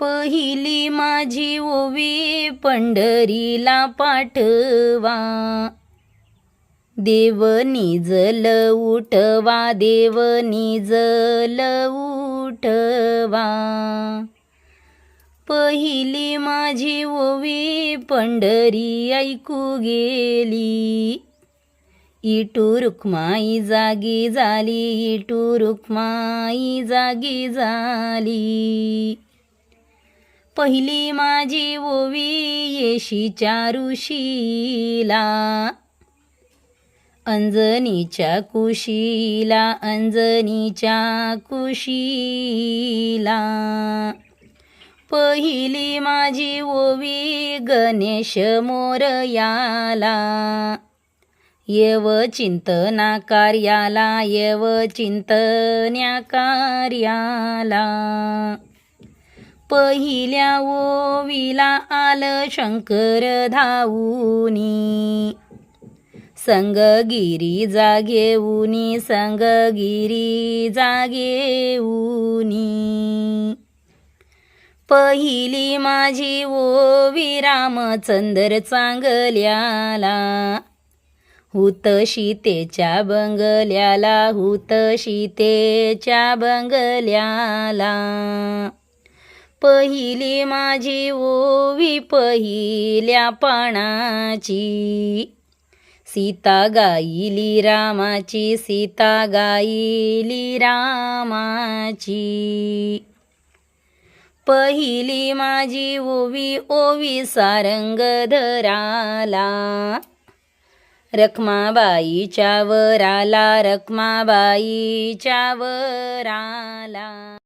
पहिली माझी ओवी पंढरीला पाठवा. देव निजल उठवा देव निजल उठवा. पहिली माझी ओवी पंढरी ऐकू गेली. इटू रुक्माई जागी झाली इटू रुक्माई जागी झाली. पहिली माझी ओवी येशीच्या ऋषीला अंजनीच्या कुशीला अंजनीच्या कुशीला. पहिली माझी ओवी गणेश मोरयाला. येव चिंतना कार्याला येव चिंतन्या कार्याला. पहिल्या ओवीला आलं शंकर धावूनी. संगगिरी जागेऊनी संगगिरी जागेऊनी. पहिली माझी ओवी रामचंद्र चांगल्याला. हुत सीतेच्या बंगल्याला हुत सीतेच्या बंगल्याला. पहिली माझी ओवी पहिल्या पाणाची सीता गाईली रामाची सीता गाईली रामाची. पहिली माझी ओवी ओवी सारंग धराला रखमाबाईच्या वराला रखमाबाईच्या वराला.